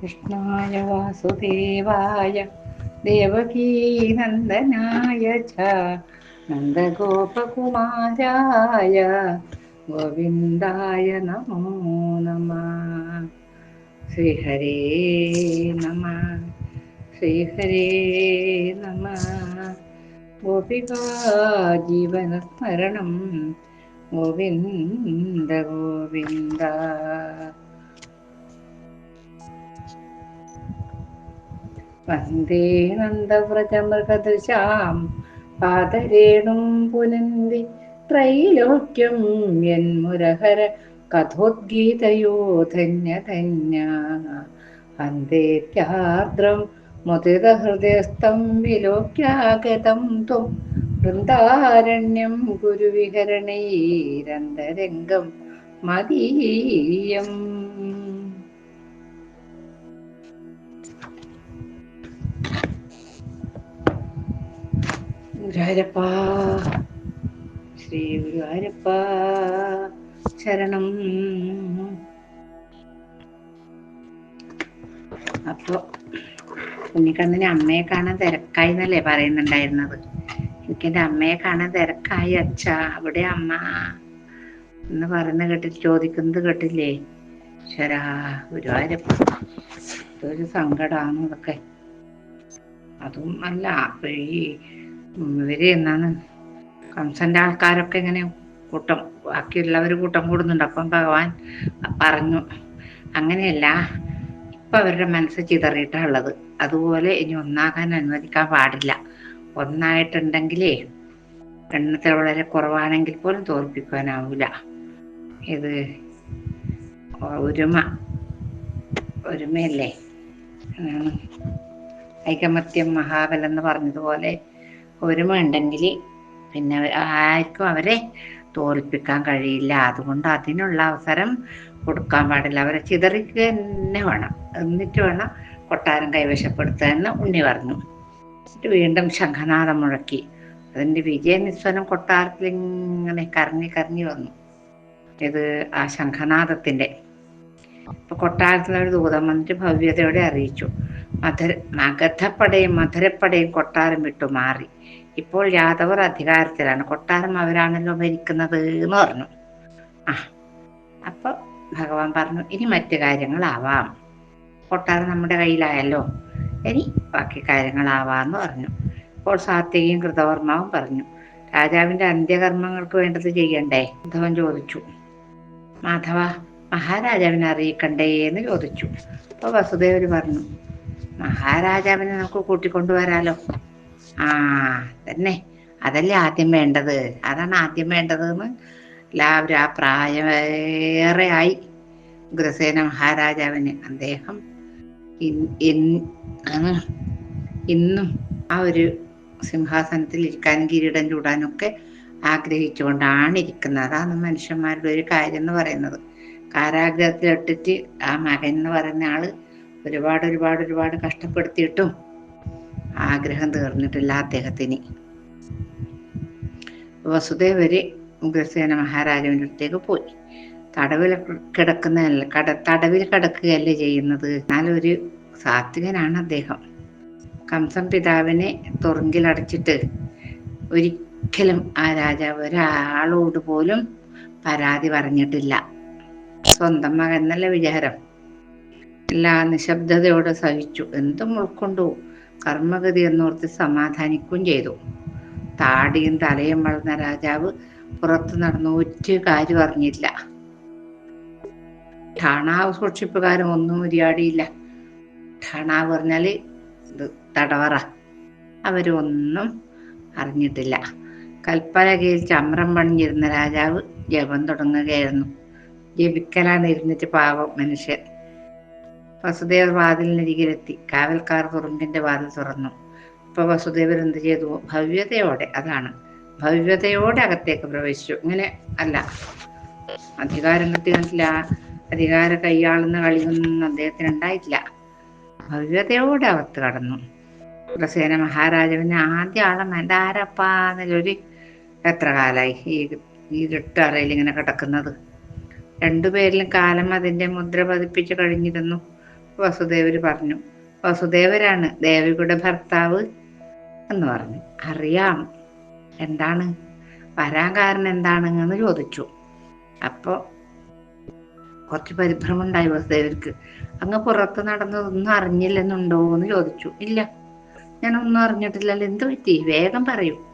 കൃഷ്ണായ വാസുദേവായ ദേവകീനന്ദനായ ച നന്ദഗോപകുമാരായ ഗോവിന്ദായ നമോ നമ. ശ്രീഹരേ നമ ശ്രീഹരേ നമ. ഗോപികാ ജീവനസ്മരണം ഗോവിന്ദ ഗോവിന്ദ. വന്ദേ നന്ദവ്രജമൃഗദൃശാം പാതരേണും പുനന്തി ത്രൈലോക്യം യന്മുരഹര കഥോദ്ഗീതയോ ധന്യ ധന്യ വന്ദേത്യാർദ്രം മുദിതഹൃദയസ്ഥം വിലോക്യാഗതം ത്വം. വൃന്ദാരണ്യം ഗുരുവിഹരണൈരന്തരംഗം മദീയം. ഗുരുവായൂരപ്പ. ശ്രീ ഗുരുവായൂരപ്പ. ശരണം. അപ്പൊ ഉണ്ണിക്കണ്ണന് അമ്മയെ കാണാൻ തിരക്കായി എന്നല്ലേ പറയുന്നുണ്ടായിരുന്നത്? എനിക്ക് എന്റെ അമ്മയെ കാണാൻ തിരക്കായി അച്ഛ. അവിടെ അമ്മ. എന്ന് പറയുന്ന കേട്ടി ചോദിക്കുന്നത് കേട്ടില്ലേ? ശരാ ഗുരുവായൂരപ്പ. ഇതൊരു സങ്കടമാണ് അതും അല്ല ഈ ഇവർ എന്നാണ്. കംസന്റെ ആൾക്കാരൊക്കെ ഇങ്ങനെ കൂട്ടം ബാക്കിയുള്ളവർ കൂട്ടം കൂടുന്നുണ്ട്. അപ്പം ഭഗവാൻ പറഞ്ഞു അങ്ങനെയല്ല ഇപ്പൊ അവരുടെ മനസ്സ് ചിതറിയിട്ടുള്ളത് അതുപോലെ ഇനി ഒന്നാകാൻ അനുവദിക്കാൻ പാടില്ല. ഒന്നായിട്ടുണ്ടെങ്കിലേ എണ്ണത്തിൽ വളരെ കുറവാണെങ്കിൽ പോലും തോൽപ്പിക്കാനാവില്ല ഇത് ഒരുമ ഒരുമയല്ലേ? ഐകമത്യം മഹാബലം എന്ന് പറഞ്ഞതുപോലെ ഒരുമ ഉണ്ടെങ്കിൽ പിന്നെ ആർക്കും അവരെ തോൽപ്പിക്കാൻ കഴിയില്ല. അതുകൊണ്ട് അതിനുള്ള അവസരം കൊടുക്കാൻ പാടില്ല. അവരെ ചിതറിക്കുക തന്നെ വേണം. എന്നിട്ട് വേണം കൊട്ടാരം കൈവശപ്പെടുത്തുക എന്ന് ഉണ്ണി പറഞ്ഞു. എന്നിട്ട് വീണ്ടും ശംഖനാഥം മുഴക്കി. അതിന്റെ വിജയനിസ്വനം കൊട്ടാരത്തിൽ ഇങ്ങനെ കറങ്ങി കറങ്ങി വന്നു. ഇത് ആ ശംഖനാഥത്തിന്റെ ഇപ്പൊ കൊട്ടാരത്തിലൊരു ദൂതം വന്നിട്ട് ഭവ്യതയോടെ അറിയിച്ചു. മധുര മഗധപ്പടയും മധുരപ്പടയും കൊട്ടാരം വിട്ടു മാറി. ഇപ്പോൾ യാദവർ അധികാരത്തിലാണ്. കൊട്ടാരം അവരാണല്ലോ ഭരിക്കുന്നത് എന്ന് പറഞ്ഞു. ആ അപ്പൊ ഭഗവാൻ പറഞ്ഞു ഇനി മറ്റു കാര്യങ്ങളാവാം. കൊട്ടാരം നമ്മുടെ കയ്യിലായല്ലോ. ഇനി ബാക്കി കാര്യങ്ങളാവാന്ന് പറഞ്ഞു. അപ്പോൾ സാത്വികയും കൃതവർമാവും പറഞ്ഞു രാജാവിന്റെ അന്ത്യകർമ്മങ്ങൾക്ക് വേണ്ടത് ചെയ്യണ്ടേ? ഉദ്ധവൻ ചോദിച്ചു. മാധവ മഹാരാജാവിനെ അറിയിക്കണ്ടേ? എന്ന് ചോദിച്ചു. അപ്പൊ വസുദേവര് പറഞ്ഞു മഹാരാജാവിനെ നമുക്ക് കൂട്ടിക്കൊണ്ടുവരാലോ? ആ തന്നെ അതല്ലേ ആദ്യം വേണ്ടത്. അതാണ് ആദ്യം വേണ്ടത് എന്ന് എല്ലാവരും ആ പ്രായമേറെ ആയി. ഉഗ്രസേന മഹാരാജാവിന് അദ്ദേഹം ഇന്നും ആ ഒരു സിംഹാസനത്തിൽ ഇരിക്കാൻ കിരീടം ചൂടാനും ഒക്കെ ആഗ്രഹിച്ചുകൊണ്ടാണ് ഇരിക്കുന്നത്. അതാണ് മനുഷ്യന്മാരുടെ ഒരു കാര്യം എന്ന് പറയുന്നത്. കാരാഗ്രഹത്തിലിട്ടിട്ട് ആ മകൻ എന്ന് പറയുന്ന ആൾ ഒരുപാട് ഒരുപാട് ഒരുപാട് കഷ്ടപ്പെടുത്തിയിട്ടും ആഗ്രഹം തീർന്നിട്ടില്ല അദ്ദേഹത്തിന്. വസുദേവര് ഉഗ്രസേന മഹാരാജാവിന്റെ അടുത്തേക്ക് പോയി. തടവിൽ കിടക്കുന്നതല്ല കട തടവിൽ കിടക്കുകയല്ലേ ചെയ്യുന്നത്? എന്നാലൊരു സാത്വികനാണ് അദ്ദേഹം. കംസം പിതാവിനെ തുറങ്കിലടച്ചിട്ട് ഒരിക്കലും ആ രാജാവ് ഒരാളോട് പോലും പരാതി പറഞ്ഞിട്ടില്ല. സ്വന്തം മകൻ എന്നല്ല വിചാരം. എല്ലാ നിശബ്ദതയോടെ സഹിച്ചു. എന്തും ഉൾക്കൊണ്ടു കർമ്മഗതി എന്നോർത്ത് സമാധാനിക്കുകയും ചെയ്തു. താടിയും തലയും വളർന്ന രാജാവ് പുറത്തു നടന്നു ഒറ്റ കാര്യം അറിഞ്ഞില്ല. ഠാണാവ് സൂക്ഷിപ്പുകാരൻ ഒന്നും ഉരിയാടിയില്ല. ഠാണാവ് പറഞ്ഞാൽ ഇത് തടവറ. അവരൊന്നും അറിഞ്ഞിട്ടില്ല. കൽപ്പലകയിൽ ചമ്രം പണിഞ്ഞിരുന്ന രാജാവ് ജപം തുടങ്ങുകയായിരുന്നു. ജപിക്കലാണ് ഇരുന്നിട്ട് പാവം മനുഷ്യൻ. വസുദേവർ വാതിലിനരികിലെത്തി. കാവൽക്കാർ തുറുങ്കിന്റെ വാതിൽ തുറന്നു. ഇപ്പൊ വസുദേവർ എന്ത് ചെയ്തു? ഭവ്യതയോടെ അതാണ്. ഭവ്യതയോടെ അകത്തേക്ക് പ്രവേശിച്ചു. ഇങ്ങനെ അല്ല. അധികാരം കിട്ടിയിട്ടില്ല അധികാര കൈയാളുന്ന കളിയൊന്നും അദ്ദേഹത്തിന് ഉണ്ടായിട്ടില്ല. ഭവ്യതയോടെ അകത്ത് കടന്നു. പ്രസേന മഹാരാജാവിന് ആദ്യ ആളെ എന്താരപ്പാ എന്നൊരു എത്ര കാലായി? ഈ ഇരുട്ടറയിൽ ഇങ്ങനെ കിടക്കുന്നത്. രണ്ടുപേരിലും കാലം അതിന്റെ മുദ്ര പതിപ്പിച്ച് കഴിഞ്ഞിരുന്നു. വസുദേവര് പറഞ്ഞു. വസുദേവരാണ് ദേവിയുടെ ഭർത്താവ് എന്ന് പറഞ്ഞു. അറിയാം. എന്താണ്? വരാൻ കാരണം എന്താണെന്ന് ചോദിച്ചു. അപ്പോൾ കുറച്ച് പരിഭ്രമമുണ്ടായി വസുദേവർക്ക്. അങ്ങ് പുറത്ത് നടന്നതൊന്നും അറിഞ്ഞില്ലെന്നുണ്ടോ? എന്ന് ചോദിച്ചു. ഇല്ല. ഞാനൊന്നും അറിഞ്ഞിട്ടില്ലല്ലോ. എന്ത് പറ്റി? വേഗം പറയൂ.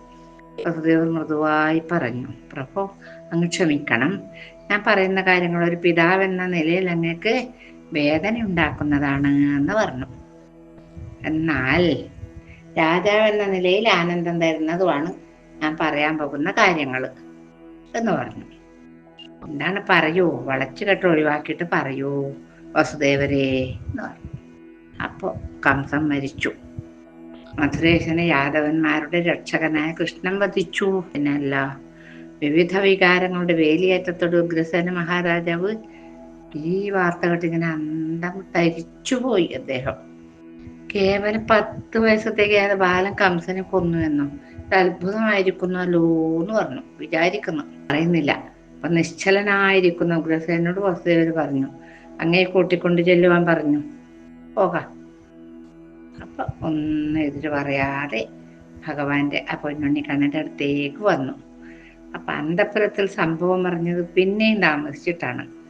വസുദേവർ മൃദുവായി പറഞ്ഞു. പ്രഭു അങ്ങ് ക്ഷമിക്കണം. ഞാൻ പറയുന്ന കാര്യങ്ങൾ ഒരു പിതാവ് എന്ന നിലയിൽ അങ്ങക്ക് വേദന ഉണ്ടാക്കുന്നതാണ് എന്ന് പറഞ്ഞു. എന്നാൽ രാജാവ് എന്ന നിലയിൽ ആനന്ദം തരുന്നതുമാണ് ഞാൻ പറയാൻ പോകുന്ന കാര്യങ്ങൾ എന്ന് പറഞ്ഞു. എന്താണ് പറയൂ? വളച്ചു കെട്ട് ഒഴിവാക്കിയിട്ട് പറയൂ വസുദേവരെ എന്ന് പറഞ്ഞു. അപ്പോൾ കംസം മരിച്ചു. മധുരേശനെ യാദവന്മാരുടെ രക്ഷകനായ കൃഷ്ണൻ വധിച്ചു. പിന്നല്ല വിവിധ വികാരങ്ങളുടെ വേലിയേറ്റത്തോട് ഉഗ്രസേന മഹാരാജാവ് ഈ വാർത്ത കേട്ടിങ്ങനെ അന്തം തരിച്ചുപോയി അദ്ദേഹം. കേവലം പത്ത് വയസ്സത്തേക്ക് അയാൾ ബാലൻ കംസനെ കൊന്നു എന്നും അത്ഭുതമായിരിക്കുന്നല്ലോ എന്ന് പറഞ്ഞു. വിചാരിക്കുന്നു. അറിയുന്നില്ല അപ്പൊ നിശ്ചലനായിരിക്കുന്ന. ഉഗ്രസേനോട് വസുദേവർ പറഞ്ഞു. അങ്ങേ കൂട്ടിക്കൊണ്ട് ചെല്ലുവാൻ പറഞ്ഞു. പോകാം. അപ്പൊ ഒന്നും എതിര് പറയാതെ ഭഗവാന്റെ ആ പൊന്നുണ്ണി കണ്ണന്റെ അടുത്തേക്ക് വന്നു. അപ്പൊ അന്തപുരത്തിൽ സംഭവം പറഞ്ഞത് പിന്നെയും താമസിച്ചിട്ടാണ്.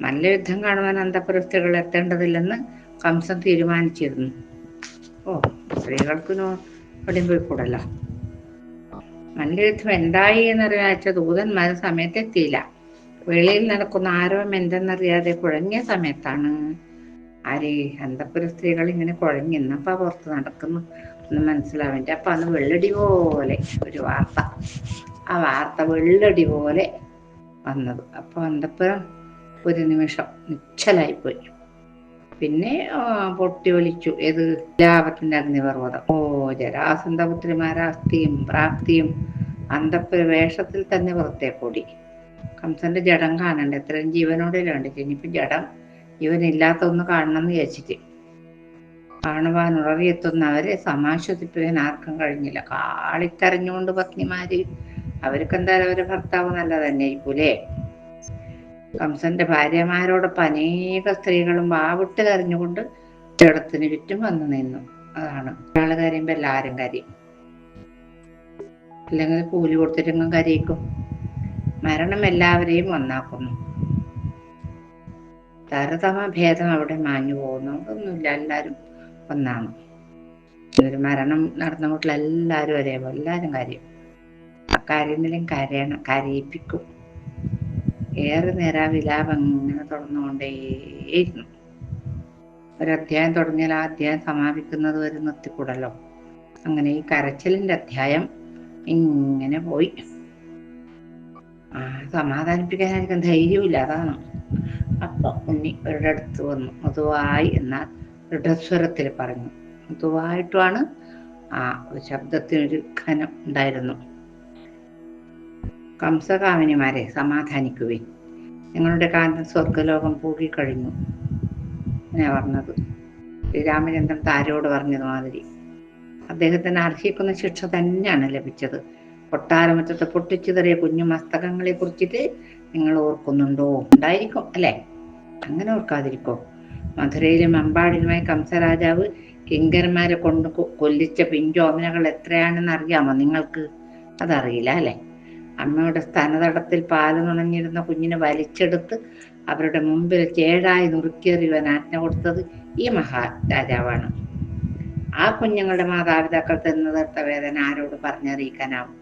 നല്ല യുദ്ധം കാണുവാൻ അന്തപുരസ്ഥകൾ എത്തേണ്ടതില്ലെന്ന് കംസൻ തീരുമാനിച്ചിരുന്നു. ഓ സ്ത്രീകൾക്ക് എവിടെയും പോയി കൂടല്ലോ. നല്ല യുദ്ധം എന്തായി എന്നറിയാച്ച ദൂതന്മാർ സമയത്തെത്തിയില്ല വെളിയിൽ നടക്കുന്ന ആരവം എന്തെന്നറിയാതെ കുഴങ്ങിയ സമയത്താണ്. ആര് അന്തപുര സ്ത്രീകൾ ഇങ്ങനെ കുഴങ്ങി കുഴങ്ങിന്നപ്പ പുറത്ത് നടക്കുന്നു ഒന്ന് മനസ്സിലാവേണ്ട അപ്പൊ അന്ന് വെള്ളടി പോലെ ഒരു വാർത്ത. ആ വാർത്ത വെള്ളടി പോലെ വന്നത്. അപ്പൊ അന്തപുരം ഒരു നിമിഷം നിശ്ചലായിപ്പോയി. പിന്നെ പൊട്ടി ഒലിച്ചു. ഏത്? ലാഭത്തിന്റെ അഗ്നിപർവതം ഓ ജരാസന്ധപുത്രിമാരാസ്തിയും പ്രാപ്തിയും അന്തപ്പുര വേഷത്തിൽ തന്നെ പുറത്തേക്കൂടി കംസന്റെ ജഡം കാണണ്ട. എത്രയും ജീവനോടെ കണ്ടിട്ട് ഇനിയിപ്പോ ജഡം ഇവനില്ലാത്ത ഒന്ന് കാണണം എന്ന് വിചാരിച്ചിട്ട്. കാണുവാൻ ഉറവിയെത്തുന്നവരെ സമാശ്വസിപ്പിക്കാൻ ആർക്കും കഴിഞ്ഞില്ല. കാളിത്തറിഞ്ഞുകൊണ്ട് പത്നിമാര്. അവർക്ക് എന്തായാലും അവരെ ഭർത്താവ് നല്ല തന്നെ ആയിരിക്കൂലേ കംസന്റെ ഭാര്യമാരോടൊപ്പം അനേക സ്ത്രീകളും വാവിട്ട് കരഞ്ഞുകൊണ്ട് ജഡത്തിന് ചുറ്റും വന്നു നിന്നു. അതാണ്. ഒരാൾ കരയുമ്പോ എല്ലാരും കരയും. അല്ലെങ്കിൽ കൂലി കൊടുത്തിട്ടെങ്കിലും കരയിക്കും. മരണം എല്ലാവരെയും ഒന്നാക്കുന്നു. താരതമ ഭേദം അവിടെ മാഞ്ഞു പോകുന്നു. ഒന്നുമില്ല എല്ലാരും ഒന്നാണ്. ഒരു മരണം നടന്ന വീട്ടിൽ എല്ലാരും ഒരേപോലെ. എല്ലാരും കരയും. കരയുന്നില്ലെങ്കിൽ കരയണം. കരയിപ്പിക്കും. ഏറെ നേരം ആ വിലാപം ഇങ്ങനെ തുടർന്നുകൊണ്ടേയിരുന്നു ഒരു അധ്യായം തുടങ്ങിയാൽ ആ അധ്യായം സമാപിക്കുന്നത് വരെ നിർത്തിക്കൂടല്ലോ. അങ്ങനെ ഈ കരച്ചിലിന്റെ അധ്യായം ഇങ്ങനെ പോയി. ആ സമാധാനിപ്പിക്കാനായിരിക്കും. ധൈര്യമില്ല അതാണ്. അപ്പൊ ഉണ്ണി അവരുടെ അടുത്ത് വന്നു. മൃദുവായി എന്നാൽ ദൃഢസ്വരത്തിൽ പറഞ്ഞു. മൃദുവായിട്ടുമാണ് ആ ശബ്ദത്തിനൊരു ഖനം ഉണ്ടായിരുന്നു. കംസകാമിനിമാരെ സമാധാനിക്കുവിൻ. നിങ്ങളുടെ കാലം സ്വർഗലോകം പൂകിക്കഴിഞ്ഞു ഞാൻ പറഞ്ഞത്. ശ്രീരാമചന്ദ്രൻ താരോട് പറഞ്ഞത് മാതിരി അദ്ദേഹത്തിന് അർഹിക്കുന്ന ശിക്ഷ തന്നെയാണ് ലഭിച്ചത്. കൊട്ടാരമുറ്റത്ത് പൊട്ടിച്ചിതറിയ കുഞ്ഞു മസ്തകങ്ങളെ കുറിച്ചിട്ട് നിങ്ങൾ ഓർക്കുന്നുണ്ടോ? ഉണ്ടായിരിക്കും അല്ലെ? അങ്ങനെ ഓർക്കാതിരിക്കോ. മധുരയിലും അമ്പാടിലുമായി കംസരാജാവ് കിങ്കരന്മാരെ കൊണ്ട് കൊല്ലിച്ച പിഞ്ചോമനകൾ എത്രയാണെന്ന് അറിയാമോ നിങ്ങൾക്ക്? അതറിയില്ല അല്ലെ? അമ്മയുടെ സ്ഥാനതടത്തിൽ പാൽ കുഞ്ഞിനെ വലിച്ചെടുത്ത് അവരുടെ മുമ്പിൽ ചേഴായി നുറുക്കിയെറിയുവാൻ ആജ്ഞ കൊടുത്തത് ഈ മഹാരാജാവാണ്. ആ കുഞ്ഞുങ്ങളുടെ മാതാപിതാക്കൾ തിന്നതെടുത്ത വേദന ആരോടും പറഞ്ഞറിയിക്കാനാവും?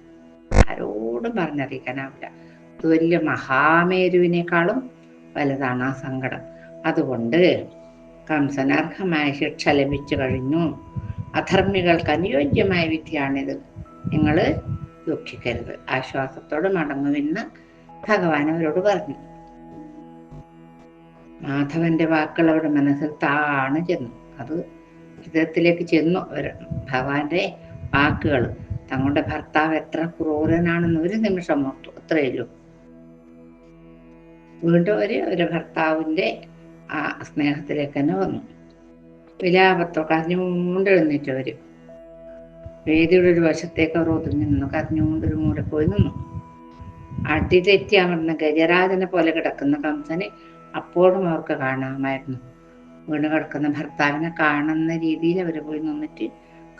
ആരോടും പറഞ്ഞറിയിക്കാനാവില്ല. ഇത് വലിയ മഹാമേരുവിനേക്കാളും വലുതാണ് ആ സങ്കടം. അതുകൊണ്ട് കംസന് അർഹമായ ശിക്ഷ ലഭിച്ചു കഴിഞ്ഞു. അധർമ്മികൾക്ക് അനുയോജ്യമായ വിധിയാണിത്. നിങ്ങൾ ദുഃഖിക്കരുത്. ആശ്വാസത്തോടെ മടങ്ങുമെന്ന് ഭഗവാൻ അവരോട് പറഞ്ഞു. മാധവന്റെ വാക്കുകൾ അവരുടെ മനസ്സിൽ താണു ചെന്നു. അത് ഹൃദയത്തിലേക്ക് ചെന്നു അവർ. ഭഗവാന്റെ വാക്കുകൾ തങ്ങളുടെ ഭർത്താവ് എത്ര ക്രൂരനാണെന്ന് ഒരു നിമിഷം ഓർത്തു. അത്രയല്ലോ വീണ്ടും അവർ ഒരു ഭർത്താവിന്റെ ആ സ്നേഹത്തിലേക്ക് തന്നെ വന്നു. വിലാപത്തോ കരഞ്ഞുകൊണ്ട് എഴുന്നേറ്റവര് വേദിയുടെ ഒരു വശത്തേക്ക് അവർ ഒതുങ്ങി നിന്നു. കരഞ്ഞുകൊണ്ട് ഒരു മൂല പോയി നിന്നു. അടി തെറ്റി അമർന്ന ഗജരാജനെ പോലെ കിടക്കുന്ന കംസനെ അപ്പോഴും അവർക്ക് കാണാമായിരുന്നു. വീണ് കിടക്കുന്ന ഭർത്താവിനെ കാണുന്ന രീതിയിൽ അവർ പോയി നിന്നിട്ട്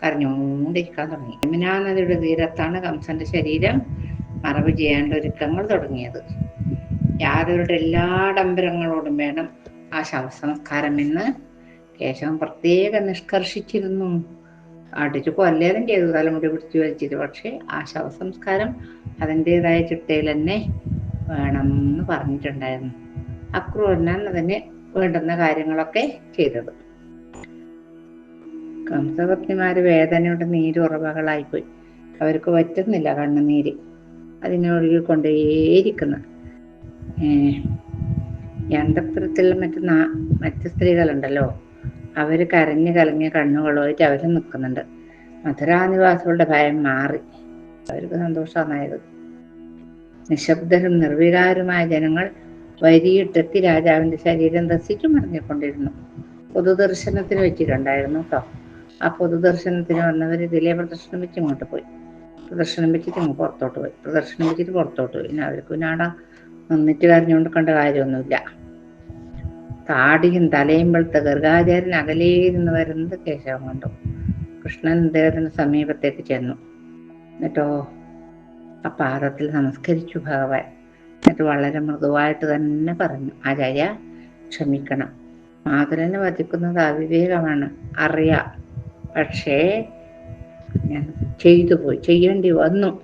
കരഞ്ഞുകൊണ്ടിരിക്കാൻ തുടങ്ങി. യമുനാ നദിയുടെ തീരത്താണ് കംസന്റെ ശരീരം മറവ് ചെയ്യേണ്ട ഒരുക്കങ്ങൾ തുടങ്ങിയത്. യാദവരുടെ എല്ലാ ഡംബരങ്ങളോടും വേണം ആ ശവസംസ്കാരം എന്ന് കേശവൻ പ്രത്യേകം നിഷ്കർഷിച്ചിരുന്നു. അടിച്ചു കൊല്ലേതും ചെയ്തു. തലമുടി പിടിച്ചു വലിച്ചിട്ട്. പക്ഷേ ആ ശവസംസ്കാരം അതിന്റെതായ ചിട്ടയിൽ തന്നെ വേണം എന്ന് പറഞ്ഞിട്ടുണ്ടായിരുന്നു. അക്രൂരനാണ് അതിന് വേണ്ടുന്ന കാര്യങ്ങളൊക്കെ ചെയ്തത്. കംസപത്നിമാര് വേദനയുടെ നീരുറവകളായിപ്പോയി അവർക്ക് പറ്റുന്നില്ല കണ്ണുനീര്. അതിനൊഴുകി കൊണ്ടേയിരിക്കുന്നു. യന്ത്രത്തിലുള്ള മറ്റു മറ്റു സ്ത്രീകളുണ്ടല്ലോ. അവർ കരഞ്ഞു കലങ്ങിയ കണ്ണുകളുമായിട്ട് അവർ നിൽക്കുന്നുണ്ട്. മധുരാനിവാസികളുടെ ഭയം മാറി. അവർക്ക് സന്തോഷമായത്. നിശബ്ദരും നിർവികാരുമായ ജനങ്ങൾ വരിയിട്ടെത്തി രാജാവിന്റെ ശരീരം രസിച്ചു മറിഞ്ഞുകൊണ്ടിരുന്നു. പൊതുദർശനത്തിന് വെച്ചിട്ടുണ്ടായിരുന്നു കേട്ടോ ആ പൊതുദർശനത്തിന് വന്നവർ ഇതിലെ പ്രദർശനം വെച്ച് ഇങ്ങോട്ട് പോയി. പ്രദർശനം വെച്ചിട്ട് പുറത്തോട്ട് പോയി. പ്രദർശനം വെച്ചിട്ട് പുറത്തോട്ട് പോയി. പിന്നെ അവർക്ക് പിന്നെ അവിടെ നിന്നിട്ട് കരഞ്ഞുകൊണ്ട് കണ്ട കാര്യമൊന്നുമില്ല. താടിയും തലയും വെളുത്ത ഗർഗാചാര്യൻ അകലേ നിന്ന് വരുന്നത് കേശവം കണ്ടു. കൃഷ്ണൻ അദ്ദേഹത്തിന് സമീപത്തേക്ക് ചെന്നു. എന്നിട്ടോ ആ പാദത്തിൽ നമസ്കരിച്ചു ഭഗവാൻ. എന്നിട്ട് വളരെ മൃദുവായിട്ട് തന്നെ പറഞ്ഞു ആചാര്യ ക്ഷമിക്കണം. മാതുലനെ വധിക്കുന്നത് അവിവേകമാണ്. അറിയാം. പക്ഷേ ഞാൻ ചെയ്തു പോയി ചെയ്യേണ്ടി വന്നു.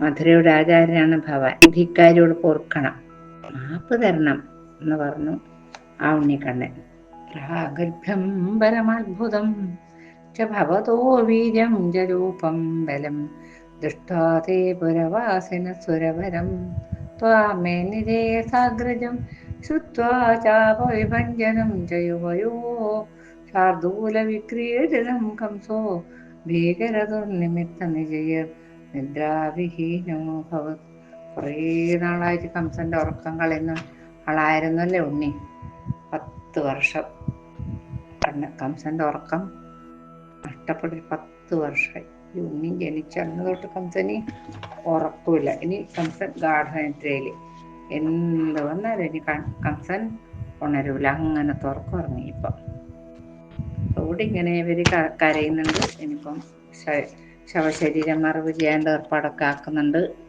മധുരയുടെ ആചാര്യനാണ് ഭവാൻ ധിക്കാരിയോട് പൊറുക്കണം. മാപ്പ് തരണം എന്ന് പറഞ്ഞു. ആ ഉണ്ണിക്കണ്ണൻ പ്രാഗൽഭ്യം പരമത്ഭുതം ഭവതോ വീര്യം ജരൂപം ബലം. ദൃഷ്ടാതേ പുരവാസിന സുരവരം. ത്വാമേ നിരേസാഗ്രജം ശ്രുത്വാ ചാപവിഭഞ്ജനം ജയുവയോ. ശാർദൂലവിക്രീഡിതം കംസോ ഭീകരതുർനിമിത്ത നിജയർ നിദ്രാവിഹീനോ ഭവത്. കുറേ നാളായിട്ട് കംസന്റെ ഉറക്കം കളയുന്ന ആളായിരുന്നല്ലേ ഉണ്ണി. വർഷം. കണ്ണ് കംസന്റെ ഉറക്കം നഷ്ടപ്പെട്ട് പത്ത് വർഷമായി. ഈ ഉണ്ണി ജനിച്ച അന്ന് തൊട്ട് കംസന് ഉറക്കില്ല. ഇനി കംസൻ ഗാഠനിദ്രയിൽ. എന്ത് വന്നാലും ഇനി കംസൻ ഉണരൂല. അങ്ങനെ തുറക്കുറങ്ങി ഇപ്പം. അവിടെ ഇങ്ങനെ ഇവർ കരയുന്നുണ്ട്. ഇനിയിപ്പം ശവശരീരം മറവ് ചെയ്യാണ്ട് ഏർപ്പാടൊക്കെ ആക്കുന്നുണ്ട്.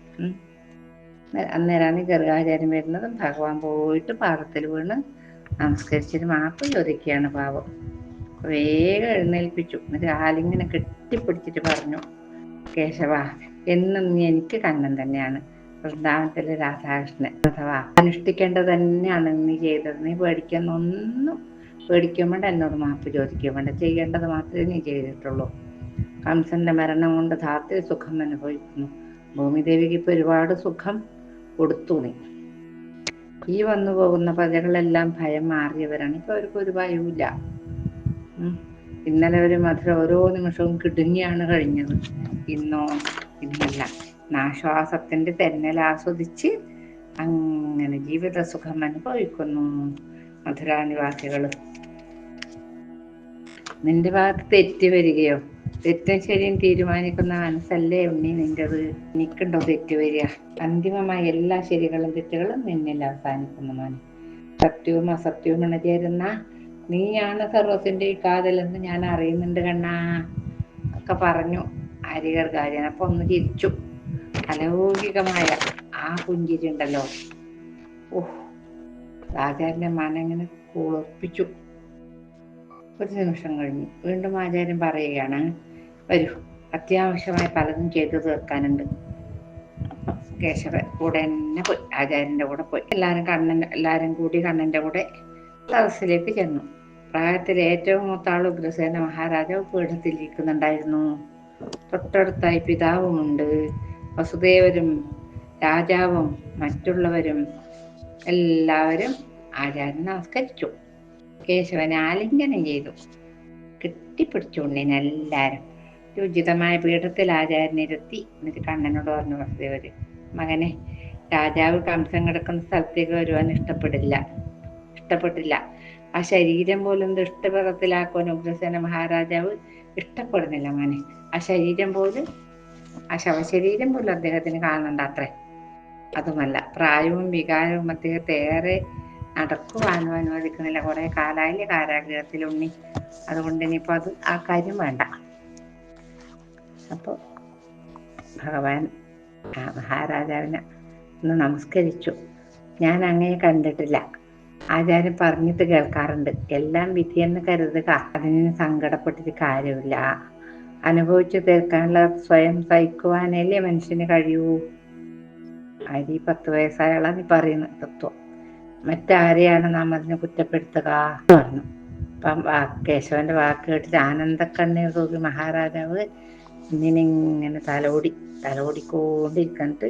അന്നേരമാണ് ഗർഗാചാര്യം വരുന്നതും ഭഗവാൻ പോയിട്ട് പാടത്തിൽ വീണ് നമസ്കരിച്ചിട്ട് മാപ്പ് ചോദിക്കുകയാണ് പാവം. വേഗം എഴുന്നേൽപ്പിച്ചു. എന്നിട്ട് ആലിങ്ങനെ കെട്ടിപ്പിടിച്ചിട്ട് പറഞ്ഞു കേശവ എന്നും നീ എനിക്ക് കണ്ണൻ തന്നെയാണ്. വൃന്ദാവനത്തിലെ രാധാകൃഷ്ണൻ. അഥവാ അനുഷ്ഠിക്കേണ്ടത് തന്നെയാണ് നീ ചെയ്തത്. നീ പേടിക്കുന്നൊന്നും പേടിക്കാൻ വേണ്ട. എന്നോട് മാപ്പ് ചോദിക്കാൻ വേണ്ട. ചെയ്യേണ്ടത് മാത്രമേ നീ ചെയ്തിട്ടുള്ളൂ. കംസന്റെ മരണം കൊണ്ട് ധാത്രി സുഖം അനുഭവിക്കുന്നു. ഭൂമിദേവിക്ക് ഇപ്പൊ ഒരുപാട് സുഖം കൊടുത്തു നീ. ഈ വന്നു പോകുന്ന പ്രജകളെല്ലാം ഭയം മാറിയവരാണ്. ഇപ്പൊ അവർക്ക് ഒരു ഭയവുമില്ല ഇന്നലെ ഒരു മധുര ഓരോ നിമിഷവും കിടുങ്ങിയാണ് കഴിഞ്ഞത്. ഇന്നോ ഇന്നല്ല. നാശ്വാസത്തിന്റെ തെന്നൽ ആസ്വദിച്ച് അങ്ങനെ ജീവിത സുഖം അനുഭവിക്കുന്നു മധുരാനിവാസികൾ. നിന്റെ ഭാഗത്ത് തെറ്റ് വരികയോ തെറ്റും ശരിയും തീരുമാനിക്കുന്ന മനസ്സല്ലേ ഉണ്ണി നിന്റെത്. നിൽക്കണ്ടോ തെറ്റ് വരിക? അന്തിമമായ എല്ലാ ശരികളും തെറ്റുകളും നിന്നിൽ അവസാനിക്കുന്നു മോൻ സത്യവും അസത്യവും ഇണചേരുന്ന നീയാണ് സർവത്തിന്റെ ഈ കാതലെന്ന് ഞാൻ അറിയുന്നുണ്ട് കണ്ണാ. ഒക്കെ പറഞ്ഞു. ഹരികർ കാര്യം അപ്പൊ ഒന്ന് ചിരിച്ചു. അലൗകികമായ ആ പുഞ്ചിരി ഉണ്ടല്ലോ ഓഹ് രാജാവിന്റെ മനങ്ങനെ കുളിർപ്പിച്ചു. ഒരു നിമിഷം കഴിഞ്ഞു. വീണ്ടും ആചാര്യൻ പറയുകയാണ്. വരൂ. അത്യാവശ്യമായ പലതും ചെയ്തു തീർക്കാനുണ്ട്. കേശവൻ കൂടെ തന്നെ പോയി. ആചാര്യന്റെ കൂടെ പോയി. എല്ലാരും കണ്ണൻ എല്ലാവരും കൂടി കണ്ണന്റെ കൂടെ സദസ്സിലേക്ക് ചെന്നു. പ്രായത്തിൽ ഏറ്റവും മൂത്ത ആൾ ഉഗ്രസേന മഹാരാജാവ് പീഠത്തിലിരിക്കുന്നുണ്ടായിരുന്നു. തൊട്ടടുത്തായി പിതാവുമുണ്ട്. വസുദേവരും രാജാവും മറ്റുള്ളവരും എല്ലാവരും ആചാര്യൻ നമസ്കരിച്ചു. കേശവനെ ആലിംഗനം ചെയ്തു. കെട്ടിപ്പിടിച്ചു ഉണ്ണിനെല്ലാരും ഉചിതമായ പീഠത്തിൽ ആചാര്യനിരുത്തി എന്നിട്ട് കണ്ണനോട് പറഞ്ഞു വസുദേവര് മകനെ രാജാവ് കംസം കിടക്കുന്ന സ്ഥലത്തേക്ക് വരുവാൻ ഇഷ്ടപ്പെടില്ല. ഇഷ്ടപ്പെട്ടില്ല. ആ ശരീരം പോലും ദുഷ്ടപഥത്തിലാക്കുവാൻ ഉഗ്രസേന മഹാരാജാവ് ഇഷ്ടപ്പെടുന്നില്ല മകനെ. ആ ശരീരം പോലും ആ ശവശരീരം പോലും അദ്ദേഹത്തിന് കാണണ്ട അത്രേ. അതുമല്ല പ്രായവും വികാരവും അദ്ദേഹത്തെ ഏറെ നടക്കുവാനും അനുവദിക്കുന്നില്ല കുറെ കാലായില്ലേ കാരാഗ്രഹത്തിൽ ഉണ്ണി അതുകൊണ്ട് ഇനിയിപ്പോൾ അത് ആ കാര്യം വേണ്ട. അപ്പോൾ ഭഗവാൻ മഹാരാജാവിനെ ഒന്ന് നമസ്കരിച്ചു. ഞാൻ അങ്ങനെ കണ്ടിട്ടില്ല. ആചാര്യം പറഞ്ഞിട്ട് കേൾക്കാറുണ്ട്. എല്ലാം വിധിയെന്ന് കരുതുക. അതിന് സങ്കടപ്പെട്ടിട്ട് കാര്യമില്ല. അനുഭവിച്ചു തീർക്കാനുള്ള സ്വയം സഹിക്കുവാനല്ലേ മനുഷ്യന് കഴിയൂ. അരി പത്ത് വയസ്സായുള്ള നീ പറയുന്ന തത്വം. മറ്റാരെയാണ് നാം അതിനെ കുറ്റപ്പെടുത്തുക എന്ന് പറഞ്ഞു. അപ്പം കേശവന്റെ വാക്ക് കേട്ടിട്ട് ആനന്ദക്കണ്ണീർ തൂക്കി മഹാരാജാവ് ഇങ്ങനെ തലോടി തലോടിക്കൊണ്ടിരിക്കണിട്ട്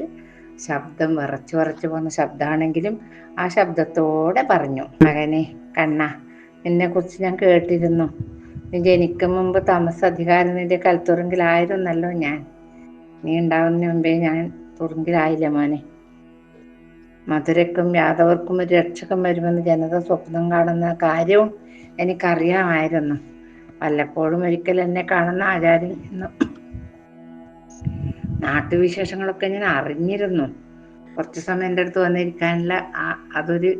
ശബ്ദം വിറച്ചു വിറച്ചു പോകുന്ന ശബ്ദമാണെങ്കിലും ആ ശബ്ദത്തോടെ പറഞ്ഞു മകനെ കണ്ണ നിന്നെ കുറിച്ച് ഞാൻ കേട്ടിരുന്നു. നീ ജനിക്കും മുമ്പ് താമസ അധികാരം നിന്റെ കൽത്തുറങ്കിലായിരുന്നല്ലോ ഞാൻ. നീ ഉണ്ടാവുന്നതിന് മുമ്പേ ഞാൻ തുറങ്കിലായില്ല മോനെ. മധുരക്കും യാദവർക്കും ഒരു രക്ഷകം വരുമെന്ന് ജനത സ്വപ്നം കാണുന്ന കാര്യവും എനിക്കറിയാമായിരുന്നു. വല്ലപ്പോഴും ഒരിക്കൽ എന്നെ കാണുന്ന ആചാര്യൻ നാട്ടുവിശേഷങ്ങളൊക്കെ ഞാൻ അറിഞ്ഞിരുന്നു. കുറച്ച് സമയം എന്റെ അടുത്ത് വന്നിരിക്കാനുള്ള ആ അതൊരു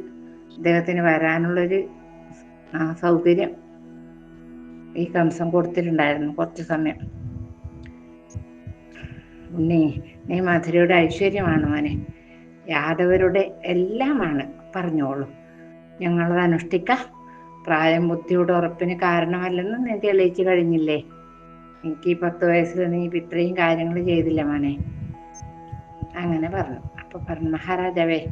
അദ്ദേഹത്തിന് വരാനുള്ളൊരു സൗകര്യം ഈ കംസം കൊടുത്തിട്ടുണ്ടായിരുന്നു കുറച്ച് സമയം. ഉണ്ണി നീ മധുരയുടെ ഐശ്വര്യമാണ് മോനെ. യാദവരുടെ എല്ലാമാണ്. പറഞ്ഞോളൂ. ഞങ്ങളത് അനുഷ്ഠിക്ക. പ്രായം ബുദ്ധിയുടെ ഉറപ്പിന് കാരണമല്ലെന്ന് നീ തെളിയിച്ചു കഴിഞ്ഞില്ലേ? എനിക്ക് ഈ പത്ത് വയസ്സിൽ നീ ഇത്രയും കാര്യങ്ങൾ ചെയ്തില്ല മോനെ. അങ്ങനെ പറഞ്ഞു. അപ്പൊ പറഞ്ഞു മഹാരാജാവേ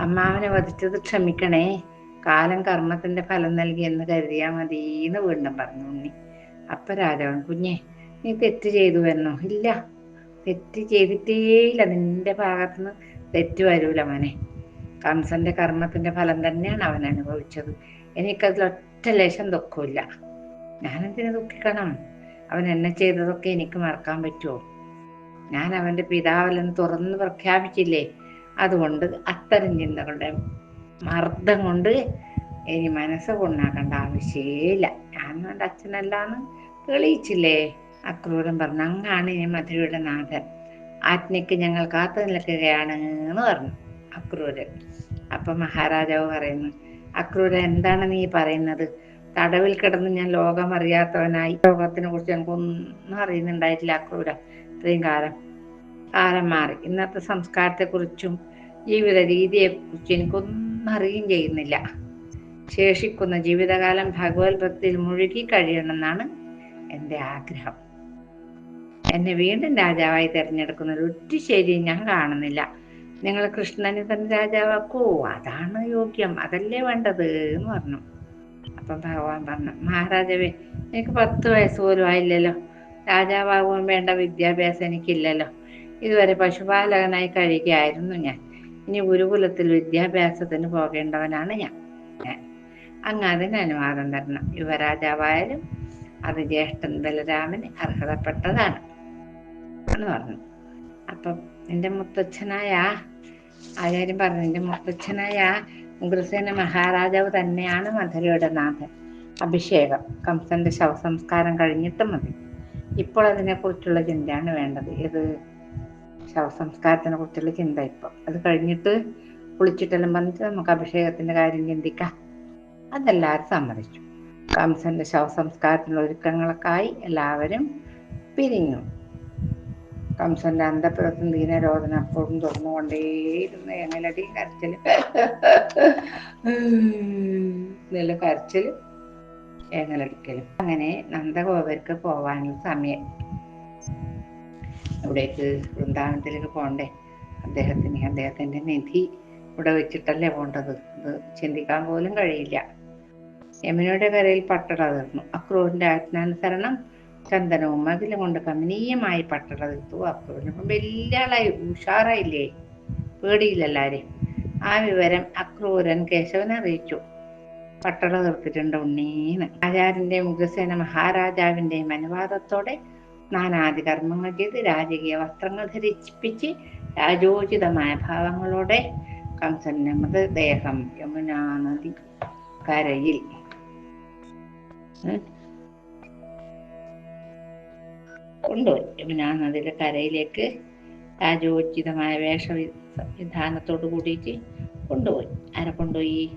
അമ്മാവനെ വധിച്ചത് ക്ഷമിക്കണേ. കാലം കർമ്മത്തിന്റെ ഫലം നൽകി എന്ന് കരുതിയാ മതീന്ന് വീണ്ടും പറഞ്ഞു ഉണ്ണി. അപ്പൊ രാജാവൻ കുഞ്ഞെ നീ തെറ്റ് ചെയ്തു എന്നോ? ഇല്ല. തെറ്റ് ചെയ്തിട്ടേയില്ല. നിന്റെ ഭാഗത്തുനിന്ന് തെറ്റ് വരൂല മോനെ. കംസന്റെ കർമ്മത്തിന്റെ ഫലം തന്നെയാണ് അവൻ അനുഭവിച്ചത്. എനിക്കതിൽ ഒറ്റ ലേശം ദുഃഖമില്ല ഞാനെന്തിനു ദുഃഖിക്കണം? അവൻ എന്നെ ചെയ്തതൊക്കെ എനിക്ക് മറക്കാൻ പറ്റുമോ? ഞാൻ അവന്റെ പിതാവല്ലെന്ന് തുറന്ന് പ്രഖ്യാപിച്ചില്ലേ? അതുകൊണ്ട് അത്തരം ചിന്തകളുടെ മർദ്ദം കൊണ്ട് ഇനി മനസ്സ് കൊണ്ടാക്കേണ്ട ആവശ്യമില്ല. ഞാൻ അവന്റെ അച്ഛനല്ലാന്ന് തെളിയിച്ചില്ലേ? അക്രൂരം പറഞ്ഞു അങ്ങാണ് ഇനി മധുരയുടെ നാഥൻ. ആജ്ഞയ്ക്ക് ഞങ്ങൾ കാത്തു നിൽക്കുകയാണ് എന്ന് പറഞ്ഞു. അക്രൂരൻ. അപ്പൊ മഹാരാജാവ് പറയുന്നു അക്രൂരൻ എന്താണ് നീ പറയുന്നത്? തടവിൽ കിടന്ന് ഞാൻ ലോകം അറിയാത്തവനായി ലോകത്തിനെ കുറിച്ച് എനിക്കൊന്നും അറിയുന്നുണ്ടായിട്ടില്ല അക്രൂര. ഇത്രയും കാലം കാലം മാറി. ഇന്നത്തെ സംസ്കാരത്തെക്കുറിച്ചും ജീവിത രീതിയെക്കുറിച്ചും എനിക്കൊന്നും അറിയുകയും ചെയ്യുന്നില്ല. ശേഷിക്കുന്ന ജീവിതകാലം ഭഗവത് ഭക്തിയിൽ മുഴുകി കഴിയണമെന്നാണ് എന്റെ ആഗ്രഹം. എന്നെ വീണ്ടും രാജാവായി തിരഞ്ഞെടുക്കുന്നത് ഒറ്റ ശരിയും ഞാൻ കാണുന്നില്ല. നിങ്ങൾ കൃഷ്ണനെ തന്നെ രാജാവാക്കോ? അതാണ് യോഗ്യം. അതല്ലേ വേണ്ടത് എന്ന് പറഞ്ഞു. അപ്പം ഭഗവാൻ പറഞ്ഞു മഹാരാജാവേ എനിക്ക് പത്ത് വയസ്സ് പോലും ആയില്ലല്ലോ. രാജാവാകുവാൻ വേണ്ട വിദ്യാഭ്യാസം എനിക്കില്ലല്ലോ. ഇതുവരെ പശുപാലകനായി കഴിയുകയായിരുന്നു ഞാൻ. ഇനി ഗുരുകുലത്തിൽ വിദ്യാഭ്യാസത്തിന് പോകേണ്ടവനാണ് ഞാൻ ഞാൻ. അങ്ങ് അതിന് അനുവാദം തരണം. യുവരാജാവായാലും അത് ജ്യേഷ്ഠൻ ബലരാമന് അർഹതപ്പെട്ടതാണ്. എന്ന് പറഞ്ഞു. അപ്പം എന്റെ മുത്തച്ഛനായ ആചാര്യം പറഞ്ഞു. എന്റെ മുത്തച്ഛനായ ഉഗ്രസേന മഹാരാജാവ് തന്നെയാണ് മധുരയുടെ നാഥൻ. അഭിഷേകം കംസന്റെ ശവസംസ്കാരം കഴിഞ്ഞിട്ട് മതി. ഇപ്പോൾ അതിനെക്കുറിച്ചുള്ള ചിന്തയാണ് വേണ്ടത്. ഇത് ശവസംസ്കാരത്തിനെ കുറിച്ചുള്ള ചിന്ത ഇപ്പം? അത് കഴിഞ്ഞിട്ട് കുളിച്ചിട്ടെല്ലാം വന്നിട്ട് നമുക്ക് അഭിഷേകത്തിന്റെ കാര്യം ചിന്തിക്കാം. അതെല്ലാവരും സമ്മതിച്ചു. കംസന്റെ ശവസംസ്കാരത്തിനുള്ള ഒരുക്കങ്ങൾക്കായി എല്ലാവരും പിരിഞ്ഞു. കംസന്റെ അന്തപുരത്തും ദീനരോധന അപ്പോഴും തുറന്നുകൊണ്ടേയിരുന്നു. എങ്ങനെയടി കരച്ചിൽ? നല്ല കരച്ചിൽ. ഏങ്ങലടിക്കലും അങ്ങനെ നന്ദഗോപർക്ക് പോവാനുള്ള സമയം. ഇവിടേക്ക് വൃന്ദാവനത്തിലേക്ക് പോണ്ടേ അദ്ദേഹത്തിന് അദ്ദേഹത്തിന്റെ നിധി ഇവിടെ വെച്ചിട്ടല്ലേ പോണ്ടത് അത് ചിന്തിക്കാൻ പോലും കഴിയില്ല. യമുനയുടെ കരയിൽ പട്ടട തീർന്നു. അക്രൂരിന്റെ ആജ്ഞാനുസരണം ചന്ദനവും മതിലും കൊണ്ട് കമനീയമായി പട്ടട തീർത്തു അക്രൂരിന് ഇപ്പം വലിയ ആളായി ഉഷാറായില്ലേ? പേടിയില്ല എല്ലാരെയും ആ വിവരം അക്രൂരൻ കേശവനെ അറിയിച്ചു. പട്ടള തീർത്തിട്ടുണ്ട് ഉണ്ണീന്ന്. ആചാര്യന്റെയും മുഖസേന മഹാരാജാവിന്റെയും അനുവാദത്തോടെ നാനാദി കർമ്മങ്ങൾ ചെയ്ത് രാജകീയ വസ്ത്രങ്ങൾ ധരിപ്പിച്ച് രാജോചിതമായ ഭാവങ്ങളോടെ കംസന്റെ മൃതദേഹം യമുനാ നദി കരയിൽ. കൊണ്ടുപോയി ഞാൻ നദിയുടെ കരയിലേക്ക് രാജോചിതമായ വേഷ വിധാനത്തോട് കൂടിയിട്ട് കൊണ്ടുപോയി. ആരെ കൊണ്ടുപോയി?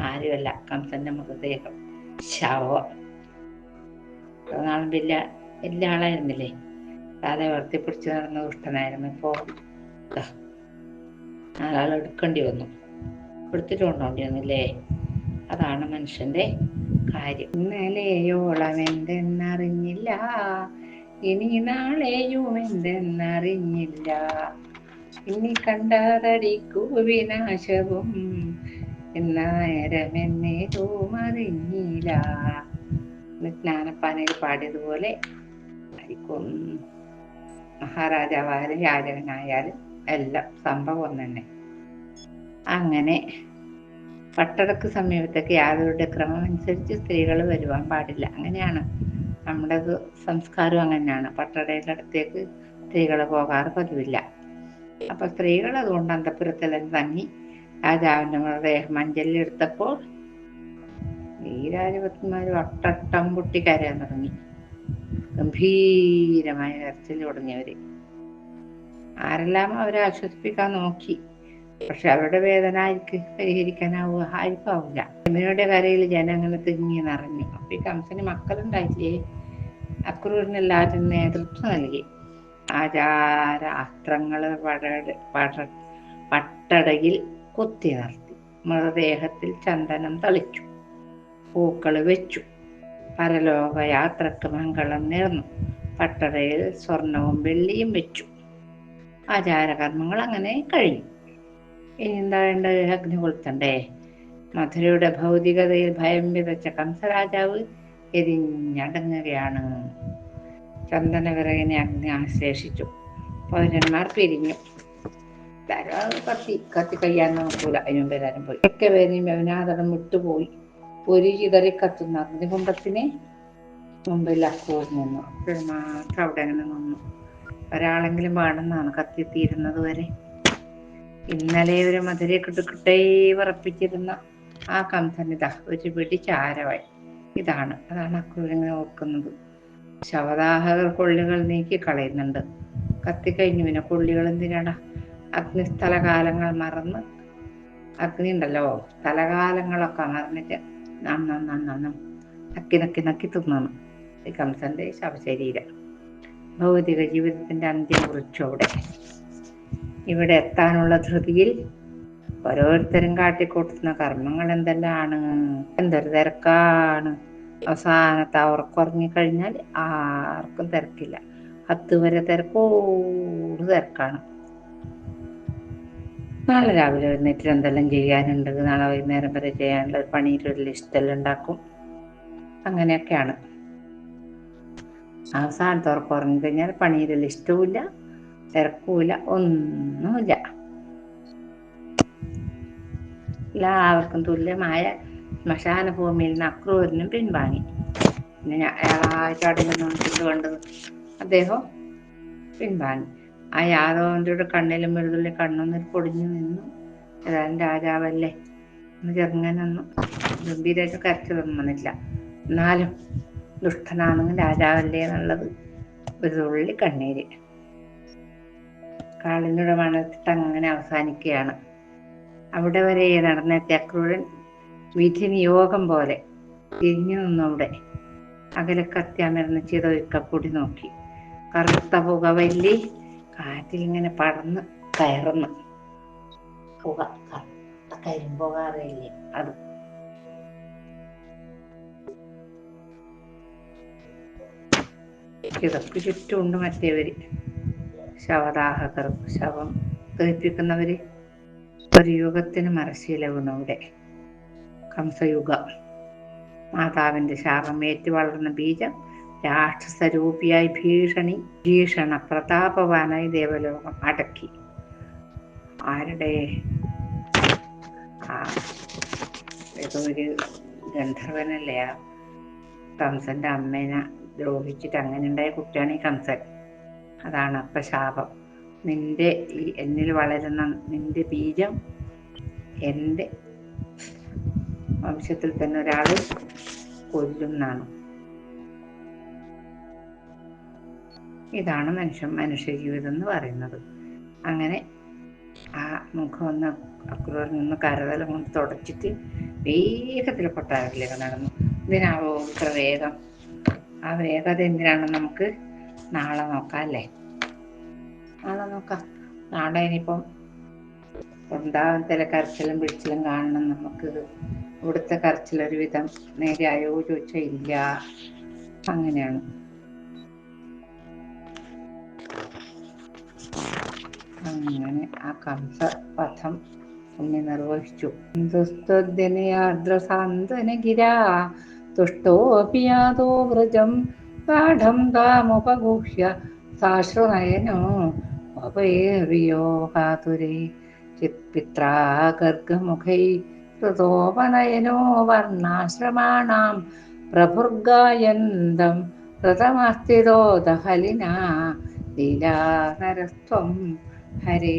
ആരുമല്ല കംസന്റെ മൃതദേഹം. ശവം. നാളും വലിയ വലിയ ആളായിരുന്നില്ലേ? അതെ വർത്തി പിടിച്ച് നടന്ന ദുഷ്ടനായിരുന്നു ഇപ്പോ. ആളാൾ എടുക്കേണ്ടി വന്നു. എടുത്തിട്ട് കൊണ്ടോണ്ടി വന്നില്ലേ അതാണ് മനുഷ്യന്റെ കാര്യം. ഇന്നലെയോളം എന്തെന്നറിഞ്ഞില്ല. ഇനി നാളെയും എന്തെന്നറിഞ്ഞില്ല ഇനി കണ്ടാതടിക്കൂ വിനാശവും എന്നായരമെന്നേതും അറിഞ്ഞില്ല ജ്ഞാനപ്പാനയിൽ പാടിയതുപോലെ ആയിരിക്കും. മഹാരാജാവായാലും രാജാവിനായാലും എല്ലാം സംഭവം തന്നെ അങ്ങനെ പട്ടടക്ക് സമീപത്തേക്ക് യാതൊരു ക്രമം അനുസരിച്ച് സ്ത്രീകൾ വരുവാൻ പാടില്ല. അങ്ങനെയാണ്. നമ്മുടെ സംസ്കാരം അങ്ങനെയാണ്. പട്ടടയുടെ അടുത്തേക്ക് സ്ത്രീകൾ പോകാറ് പതിവില്ല. അപ്പൊ സ്ത്രീകൾ അതുകൊണ്ട് അന്തപുരത്തിൽ തങ്ങി രാജാവിന്റെ മൃതദേഹം മഞ്ചലിലെടുത്തപ്പോൾ ഈ രാജപത്നിമാർ വട്ടട്ടം പൊട്ടി കരയാൻ തുടങ്ങി. ഗംഭീരമായ കരച്ചിൽ തുടങ്ങിയവര്. ആരെല്ലാം അവരെ ആശ്വസിപ്പിക്കാൻ നോക്കി. പക്ഷെ അവരുടെ വേദന ആർക്ക് പരിഹരിക്കാനാവുക? ആർക്കും ആവില്ല. യമുനയുടെ കരയിൽ ജനങ്ങൾ തിങ്ങി നിറഞ്ഞു. അപ്പൊ ഈ കംസന് മക്കളുണ്ടായില്ലേ അക്രൂരിന് എല്ലാവരും നേതൃത്വം നൽകി. ആചാര പട പട്ടടയിൽ കുത്തി നിർത്തി. മൃതദേഹത്തിൽ ചന്ദനം തളിച്ചു. പൂക്കൾ വെച്ചു. പരലോക യാത്രയ്ക്ക് മംഗളം നേർന്നു. പട്ടടയിൽ സ്വർണവും വെള്ളിയും വെച്ചു. ആചാരകർമ്മങ്ങൾ അങ്ങനെ കഴിഞ്ഞു. എന്താ വേണ്ടത് അഗ്നി കൊളുത്തണ്ടേ? മധുരയുടെ ഭൗതികതയിൽ ഭയം വിതച്ച കംസരാജാവ് എരിഞ്ഞടങ്ങുകയാണ്. ചന്ദനവിറകിനെ അഗ്നി ആശ്ലേഷിച്ചു. പൗരന്മാർ പിരിഞ്ഞു. കത്തി കത്തി കഴിയാൻ നോക്കൂല. അതിനു പോയി. ഒക്കെ പേരെയും യവനാഥകം വിട്ടുപോയി. ഒരു ചിതറി കത്തുന്ന അഗ്നികുംഭത്തിനെ മുമ്പിൽ അക്കൂർ നിന്നു. അപ്പോൾ മാത്രം അവിടെ അങ്ങനെ നിന്നു. ഒരാളെങ്കിലും വേണമെന്നാണ് കത്തിത്തീരുന്നത് വരെ. ഇന്നലെ ഒരു മധുര കിട്ടുകിട്ടേ വിറപ്പിച്ചിരുന്ന ആ കംസനിത ഒരു പിടി ചാരവായി ഇതാണ് അതാണ് അക്രൂരിങ്ങനെ ഓർക്കുന്നത് ശവദാഹകർ കൊള്ളികൾ നീക്കി കളയുന്നുണ്ട്. കത്തിക്കഴിഞ്ഞു പിന്നെ കൊള്ളികൾ എന്തിനാടാ? അഗ്നി സ്ഥലകാലങ്ങൾ മറന്ന് അഗ്നി ഉണ്ടല്ലോ സ്ഥലകാലങ്ങളൊക്കെ മറന്നിട്ട് നന്ന നന്ന നക്കി നക്കി നക്കി തിന്നണം ഈ കംസന്റെ ശവശരീരം. ഭൗതിക ജീവിതത്തിന്റെ അന്ത്യം കുറിച്ചു അവിടെ ഇവിടെ എത്താനുള്ള ധൃതിയിൽ ഓരോരുത്തരും കാട്ടിക്കൂട്ടുന്ന കർമ്മങ്ങൾ എന്തെല്ലാണ്? എന്തൊരു തിരക്കാണ്. അവസാനത്തെ കഴിഞ്ഞാൽ ആർക്കും തിരക്കില്ല. അതുവരെ തിരക്കോട് തിരക്കാണ്. നാളെ രാവിലെ എഴുന്നേറ്റ് എന്തെല്ലാം ചെയ്യാനുണ്ട്? നാളെ വൈകുന്നേരം വരെ ചെയ്യാനുള്ള പണിയിൽ ഒരു ലിസ്റ്റെല്ലാം ഉണ്ടാക്കും. അങ്ങനെയൊക്കെയാണ്. അവസാനത്തെ ഉറക്കം ഉറങ്ങി കഴിഞ്ഞാൽ പണിയിൽ ലിസ്റ്റുമില്ല തിരക്കുമില്ല ഒന്നുമില്ല എല്ലാവർക്കും തുല്യമായ ശ്മശാന ഭൂമിയിൽ നിന്ന് അക്രൂരനും പിൻവാങ്ങി പിന്നെ അടങ്ങുന്നുണ്ട് അദ്ദേഹം പിൻവാങ്ങി ആ യാദവന്റെ കണ്ണിലും മെഴുതുള്ളി കണ്ണൊന്നിൽ പൊടിഞ്ഞു നിന്നു ഏതായാലും രാജാവല്ലേ എന്ന് ചെറുങ്ങനൊന്നും ഗംഭീരമായിട്ട് കരച്ചിലൊന്നും വന്നില്ല എന്നാലും ദുഷ്ടനാണെങ്കിൽ രാജാവല്ലേ എന്നുള്ളത് ഒരു തുള്ളി കണ്ണീര് കാളിനുടെ മണത്തിട്ട് അങ്ങനെ അവസാനിക്കുകയാണ്. അവിടെ വരെ നടന്നെത്തിയ അക്രൂരൻ വിധി യോഗം പോലെ തിരിഞ്ഞു നിന്നു അവിടെ. അകലെ കത്തിയാമരുന്ന് ചിതവിക്കപ്പൊടി നോക്കി. കറുത്ത പുക വല്ലി കാറ്റിലിങ്ങനെ പടർന്ന് കയറുന്നു. പുക കറുത്ത കരിമ്പുക അറിയില്ലേ അത്? ഇതൊക്കെ ചുറ്റുമുണ്ട് മറ്റേവര്. ശവദാഹകർ ശവം ദഹിപ്പിക്കുന്നവര് ഒരു യുഗത്തിന് മറശീല അവിടെ കംസയുഗം. മാതാവിന്റെ ശാപം ഏറ്റു വളർന്ന ബീജം രാക്ഷസരൂപിയായി ഭീഷണി ഭീഷണ പ്രതാപവാനായി ദേവലോകം അടക്കി. ആരുടെ? ആ ഏതോ ഒരു ഗന്ധർവനല്ലേ ആ കംസന്റെ അമ്മേനെ ദ്രോഹിച്ചിട്ട് അങ്ങനെ ഉണ്ടായ കുട്ടിയാണ് ഈ കംസൻ. അതാണ് അപ്പശാപം നിന്റെ ഈ എന്നിൽ വളരുന്ന നിന്റെ ബീജം എന്റെ വംശത്തിൽ തന്നെ ഒരാൾ കൊല്ലുന്നാണ് ഇതാണ് മനുഷ്യൻ മനുഷ്യ ജീവിതം എന്ന് പറയുന്നത്. അങ്ങനെ ആ മുഖം ഒന്ന് അക്രൂരിൽ നിന്ന് കരതലം കൊണ്ട് തുടച്ചിട്ട് വേഗത്തിൽ കൊട്ടാരത്തിലേക്ക് നടന്നു. ഇതിനാവോ ഇത്ര വേഗം? ആ വേഗത എന്തിനാണെന്ന് നമുക്ക് നാളെ നോക്കാം അല്ലേ നാളെ നോക്കാം. നാളെ ഇനിയിപ്പം ഉണ്ടാകത്തില്ല കരച്ചിലും പിടിച്ചിലും കാണണം നമുക്ക്. ഇവിടുത്തെ കരച്ചിൽ ഒരുവിധം നേരെയായോ ചോദിച്ചാൽ ഇല്ല. അങ്ങനെയാണ്. അങ്ങനെ ആ കംസ പഥം പുണ്യ നിർവഹിച്ചു. ദുസ്തുദ്യനയാദ്രസാന്തനഗിരാ തുഷ്ടോപിയാതോ വ്രജം ഗാഠം താമുപഗുഹ്യ സാശ്രുനയനോ ഉപേറിയോ കാതുരേ. ചിത്പിത്രാ ഗർഗമുഖൈ ഋതോപനയനോ വർണാശ്രമാണാം പ്രഭുർഗായന്തം ഋതമസ്ഥിതോ ദഹലിനാ ലീലാനരസ്ത്വം ഹരേ.